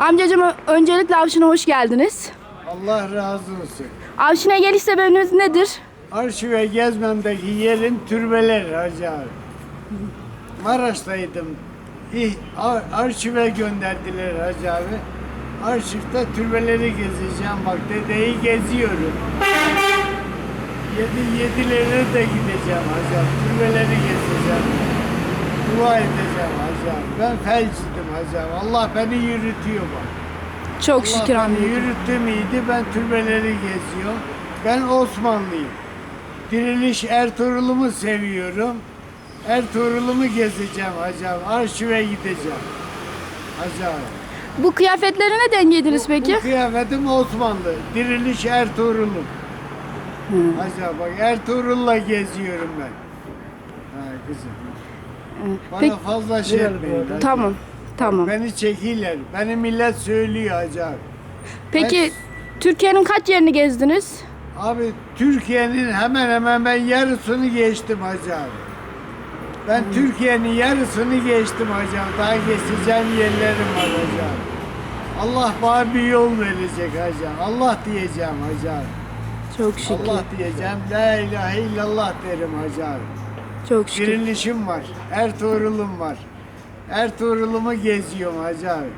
Amcacığım öncelikle Avşin'e hoş geldiniz. Allah razı olsun. Avşin'e geliş sebebiniz nedir? Arşive gezmemdeki yerin türbeler Hacı abi. Maraş'taydım. Ar- Arşive gönderdiler Hacı abi. Arşivde türbeleri gezeceğim. Bak dedeyi geziyorum. Yedi, yedilerine de gideceğim Hacı abi. Türbeleri. Dua edeceğim Hacı abi. Ben felçidim Hacı abi. Allah beni yürütüyor bak. Çok Allah şükür amcacığım. yürüttü müydü ben türbeleri geziyor. Ben Osmanlıyım. Diriliş Ertuğrul'umu seviyorum. Ertuğrul'umu gezeceğim Hacı abi. Arşive gideceğim. Hacı abi. Bu kıyafetlere neden giydiniz peki? Bu kıyafetim Osmanlı. Diriliş Ertuğrul'um. Hacı abi bak Ertuğrul'la geziyorum ben. Ha kızım. Bana Peki- fazla şey etmeyin. Tamam. Tamam. Beni çekiler. Beni millet söylüyor Hacı abi. Peki Türkiye'nin kaç yerini gezdiniz? Abi Türkiye'nin hemen hemen ben yarısını geçtim hacı abi. Ben Türkiye'nin yarısını geçtim hacı abi. Daha geçeceğim yerlerim var hacı abi. Allah bana bir yol verecek hacı abi. Allah diyeceğim hacı abi. Çok şükür. Allah diyeceğim. La ilahe illallah derim hacı abi. Çok şükür. Dirilişim var. Ertuğrul'um var. Ertuğrul'umu geziyorum hacı abi.